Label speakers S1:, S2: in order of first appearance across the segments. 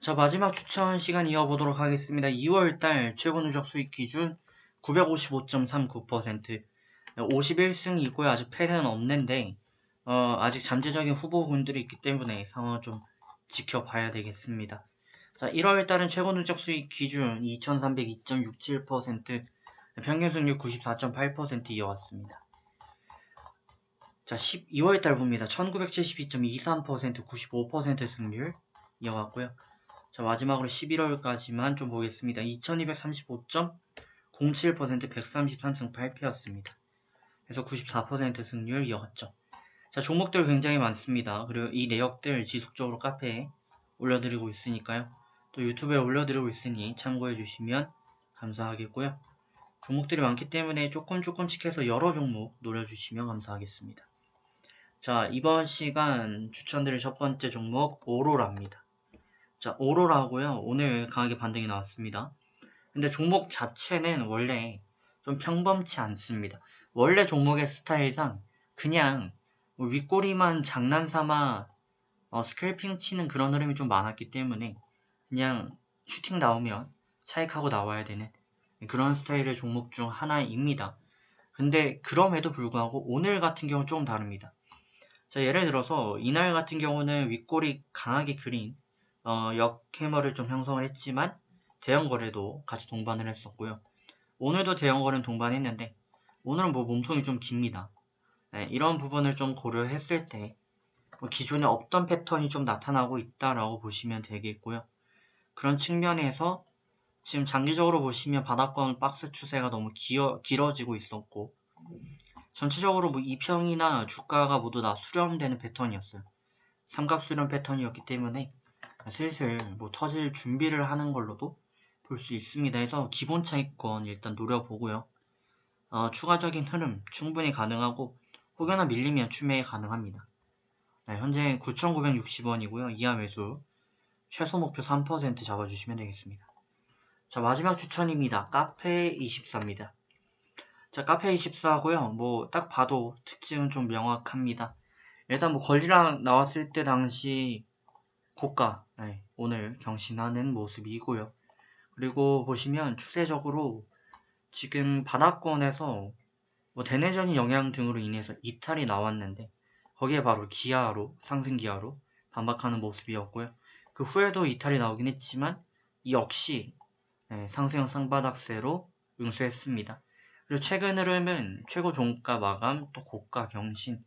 S1: 자, 마지막 추천 시간 이어보도록 하겠습니다. 2월달 최고 누적 수익 기준 955.39%. 51승이고요. 아직 패는 없는데, 어, 아직 잠재적인 후보군들이 있기 때문에 상황을 좀 지켜봐야 되겠습니다. 자, 1월달은 최고 누적 수익 기준 2302.67%, 평균 승률 94.8% 이어왔습니다. 자, 12월달 봅니다. 1972.23%, 95% 승률 이어왔고요. 자, 마지막으로 11월까지만 좀 보겠습니다. 2235.07% 133승 8패였습니다. 그래서 94% 승률 이어갔죠. 자, 종목들 굉장히 많습니다. 그리고 이 내역들 지속적으로 카페에 올려드리고 있으니까요. 또 유튜브에 올려드리고 있으니 참고해 주시면 감사하겠고요. 종목들이 많기 때문에 조금 조금씩 해서 여러 종목 노려주시면 감사하겠습니다. 자, 이번 시간 추천드릴 첫 번째 종목 오로라입니다. 자, 오로라고요. 오늘 강하게 반등이 나왔습니다. 근데 종목 자체는 원래 좀 평범치 않습니다. 원래 종목의 스타일상 그냥 뭐 윗꼬리만 장난삼아 어, 스캘핑 치는 그런 흐름이 좀 많았기 때문에 그냥 슈팅 나오면 차익하고 나와야 되는 그런 스타일의 종목 중 하나입니다. 근데 그럼에도 불구하고 오늘 같은 경우 는 조금 다릅니다. 자, 예를 들어서 이날 같은 경우는 윗꼬리 강하게 그린 어, 역해머를 좀 형성을 했지만 대형 거래도 같이 동반을 했었고요. 오늘도 대형 거래는 동반했는데 오늘은 뭐 몸통이 좀 깁니다. 네, 이런 부분을 좀 고려했을 때 뭐 기존에 없던 패턴이 좀 나타나고 있다라고 보시면 되겠고요. 그런 측면에서 지금 장기적으로 보시면 바닥권 박스 추세가 너무 기어, 길어지고 있었고 전체적으로 뭐 이평이나 주가가 모두 다 수렴되는 패턴이었어요. 삼각 수렴 패턴이었기 때문에 슬슬 뭐 터질 준비를 하는 걸로도 볼 수 있습니다. 해서 기본 차익권 일단 노려보고요. 어, 추가적인 흐름 충분히 가능하고 혹여나 밀리면 추매 가능합니다. 네, 현재 9,960원이고요. 이하 매수 최소 목표 3% 잡아주시면 되겠습니다. 자 마지막 추천입니다. 카페24입니다. 자 카페24고요. 뭐 딱 봐도 특징은 좀 명확합니다. 일단 뭐 권리랑 나왔을 때 당시 고가 네, 오늘 경신하는 모습이고요. 그리고 보시면 추세적으로 지금 바닥권에서 뭐 대내전이 영향 등으로 인해서 이탈이 나왔는데 거기에 바로 기아로 상승 기아로 반박하는 모습이었고요. 그 후에도 이탈이 나오긴 했지만 역시 네, 상승형 쌍바닥세로 응수했습니다. 그리고 최근 흐름은 최고 종가 마감 또 고가 경신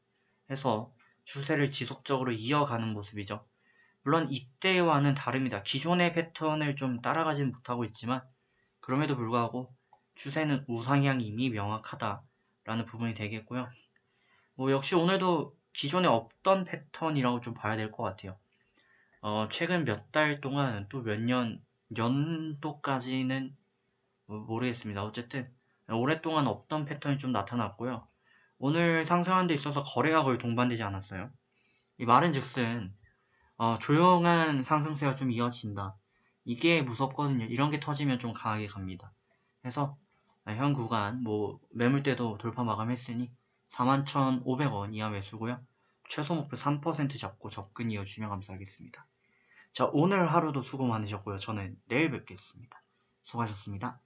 S1: 해서 추세를 지속적으로 이어가는 모습이죠. 물론 이때와는 다릅니다. 기존의 패턴을 좀 따라가진 못하고 있지만 그럼에도 불구하고 추세는 우상향이 이미 명확하다라는 부분이 되겠고요. 뭐 역시 오늘도 기존에 없던 패턴이라고 좀 봐야 될 것 같아요. 어, 최근 몇 달 동안 또 몇 년, 연도까지는 뭐 모르겠습니다. 어쨌든 오랫동안 없던 패턴이 좀 나타났고요. 오늘 상승하는 데 있어서 거래가 거의 동반되지 않았어요. 이 말은 즉슨 어, 조용한 상승세가 좀 이어진다. 이게 무섭거든요. 이런 게 터지면 좀 강하게 갑니다. 그래서 현 구간 뭐 매물대도 돌파 마감했으니 41,500원 이하 매수고요. 최소 목표 3% 잡고 접근 이어주시면 감사하겠습니다. 자, 오늘 하루도 수고 많으셨고요. 저는 내일 뵙겠습니다. 수고하셨습니다.